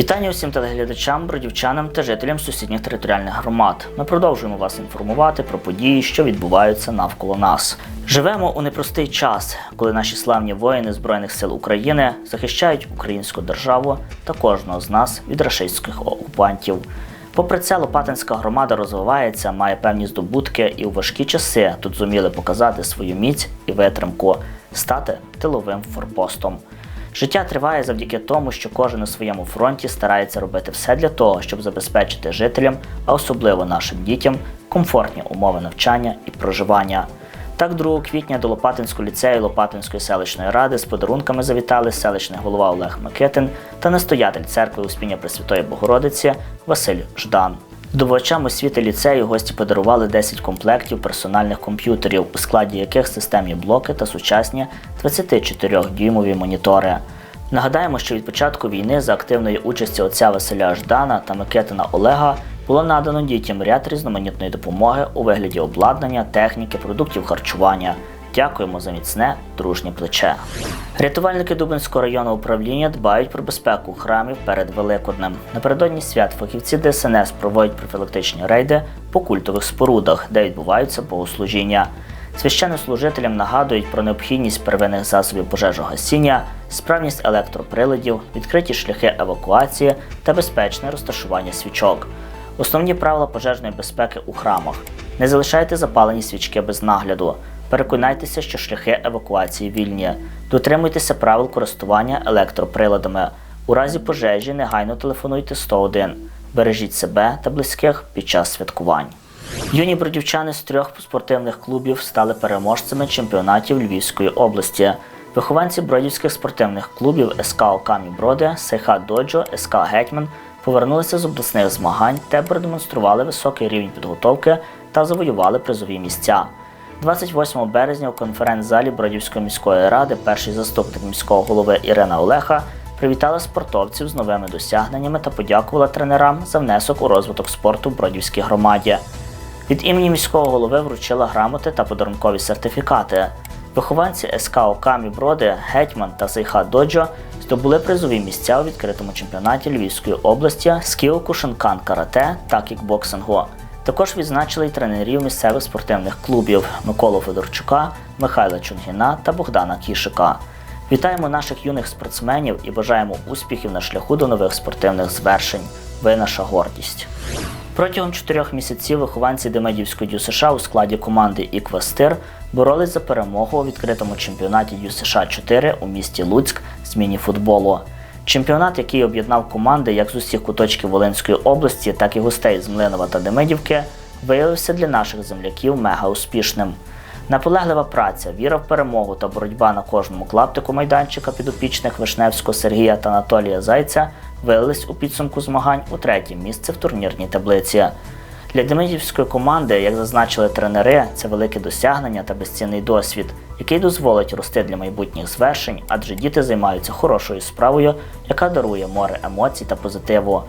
Вітання усім телеглядачам, бродівчанам та жителям сусідніх територіальних громад. Ми продовжуємо вас інформувати про події, що відбуваються навколо нас. Живемо у непростий час, коли наші славні воїни Збройних сил України захищають українську державу та кожного з нас від рашистських окупантів. Попри це, Лопатинська громада розвивається, має певні здобутки, і у важкі часи тут зуміли показати свою міць і витримку, стати тиловим форпостом. Життя триває завдяки тому, що кожен на своєму фронті старається робити все для того, щоб забезпечити жителям, а особливо нашим дітям, комфортні умови навчання і проживання. Так, 2 квітня до Лопатинського ліцею Лопатинської селищної ради з подарунками завітали селищний голова Олег Микитин та настоятель церкви Успіння Пресвятої Богородиці Василь Ждан. Здобувачам освіти ліцею гості подарували 10 комплектів персональних комп'ютерів, у складі яких системні блоки та сучасні 24-дюймові монітори. Нагадаємо, що від початку війни за активної участі отця Василя Ждана та Микитина Олега було надано дітям ряд різноманітної допомоги у вигляді обладнання, техніки, продуктів харчування. Дякуємо за міцне дружнє плече. Рятувальники Дубинського районного управління дбають про безпеку храмів перед Великоднем. Напередодні свят фахівці ДСНС проводять профілактичні рейди по культових спорудах, де відбуваються богослужіння. Священнослужителям нагадують про необхідність первинних засобів пожежогасіння, справність електроприладів, відкриті шляхи евакуації та безпечне розташування свічок. Основні правила пожежної безпеки у храмах: не залишайте запалені свічки без нагляду. Переконайтеся, що шляхи евакуації вільні. Дотримуйтеся правил користування електроприладами. У разі пожежі негайно телефонуйте 101. Бережіть себе та близьких під час святкувань. Юні бродівчани з трьох спортивних клубів стали переможцями чемпіонатів Львівської області. Вихованці бродівських спортивних клубів СК Окамі Броди, СХ Доджо, СК Гетьман повернулися з обласних змагань та продемонстрували високий рівень підготовки та завоювали призові місця. 28 березня у конференц-залі Бродівської міської ради перший заступник міського голови Ірина Олеха привітала спортовців з новими досягненнями та подякувала тренерам за внесок у розвиток спорту в Бродівській громаді. Від імені міського голови вручила грамоти та подарункові сертифікати. Вихованці СК Окамі Броди, Гетьман та Сейха Доджо здобули призові місця у відкритому чемпіонаті Львівської області з Кіоку Шинкан Карате та кікбоксингу. Також відзначили й тренерів місцевих спортивних клубів Миколу Федорчука, Михайла Чунгіна та Богдана Кішика. Вітаємо наших юних спортсменів і бажаємо успіхів на шляху до нових спортивних звершень. Ви наша гордість. Протягом чотирьох місяців вихованці Демидівської ДЮСШ у складі команди «Іквестир» боролись за перемогу у відкритому чемпіонаті ДЮСШ 4 у місті Луцьк з міні-футболу. Чемпіонат, який об'єднав команди як з усіх куточків Волинської області, так і гостей з Млинова та Демидівки, виявився для наших земляків мега успішним. Наполеглива праця, віра в перемогу та боротьба на кожному клаптику майданчика підопічних Вишневського Сергія та Анатолія Зайця вилились у підсумку змагань у третє місце в турнірній таблиці. Для Демидівської команди, як зазначили тренери, це велике досягнення та безцінний досвід, який дозволить рости для майбутніх звершень, адже діти займаються хорошою справою, яка дарує море емоцій та позитиву.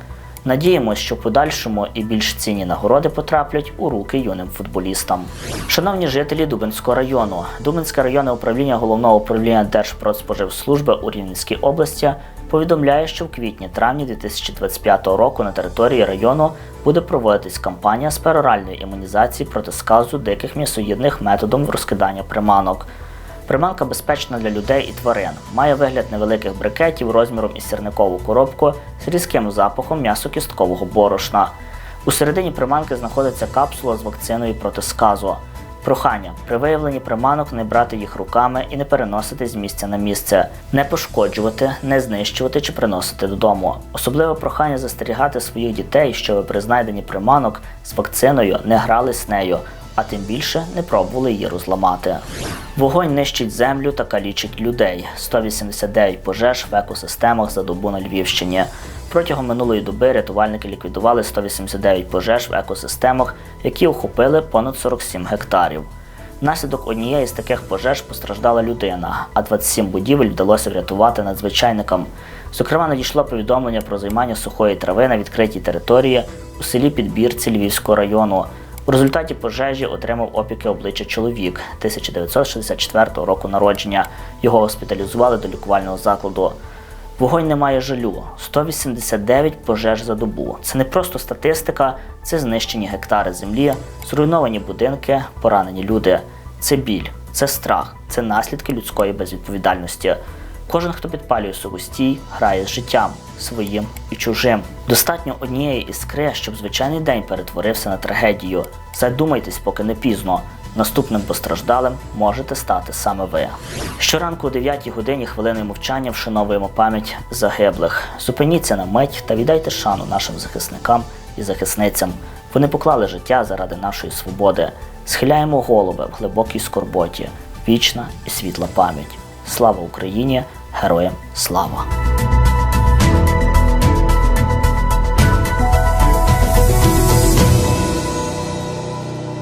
Надіємось, що в подальшому і більш цінні нагороди потраплять у руки юним футболістам. Шановні жителі Дубинського району, Дубинське районне управління головного управління Держпродспоживслужби у Рівненській області повідомляє, що в квітні-травні 2025 року на території району буде проводитись кампанія з пероральної імунізації проти сказу диких м'ясоїдних методом розкидання приманок. Приманка безпечна для людей і тварин. Має вигляд невеликих брикетів розміром із сірникову коробку з різким запахом м'ясо-кісткового борошна. У середині приманки знаходиться капсула з вакциною проти сказу. Прохання при виявленні приманок не брати їх руками і не переносити з місця на місце, не пошкоджувати, не знищувати чи приносити додому. Особливе прохання застерігати своїх дітей, щоб при знайденні приманок з вакциною не грали з нею, а тим більше не пробували її розламати. Вогонь нищить землю та калічить людей. 189 пожеж в екосистемах за добу на Львівщині. Протягом минулої доби рятувальники ліквідували 189 пожеж в екосистемах, які охопили понад 47 гектарів. Внаслідок однієї з таких пожеж постраждала людина, а 27 будівель вдалося врятувати надзвичайникам. Зокрема, надійшло повідомлення про займання сухої трави на відкритій території у селі Підбірці Львівського району. У результаті пожежі отримав опіки обличчя чоловік 1964 року народження. Його госпіталізували до лікувального закладу. Вогонь не має жалю. 189 пожеж за добу. Це не просто статистика, це знищені гектари землі, зруйновані будинки, поранені люди. Це біль, це страх, це наслідки людської безвідповідальності. Кожен, хто підпалює сухостій, грає з життям своїм і чужим. Достатньо однієї іскри, щоб звичайний день перетворився на трагедію. Задумайтесь, поки не пізно. Наступним постраждалим можете стати саме ви. Щоранку о 9 годині хвилиною мовчання вшановуємо пам'ять загиблих. Зупиніться на мить та віддайте шану нашим захисникам і захисницям. Вони поклали життя заради нашої свободи. Схиляємо голови в глибокій скорботі. Вічна і світла пам'ять. Слава Україні! Героям слава!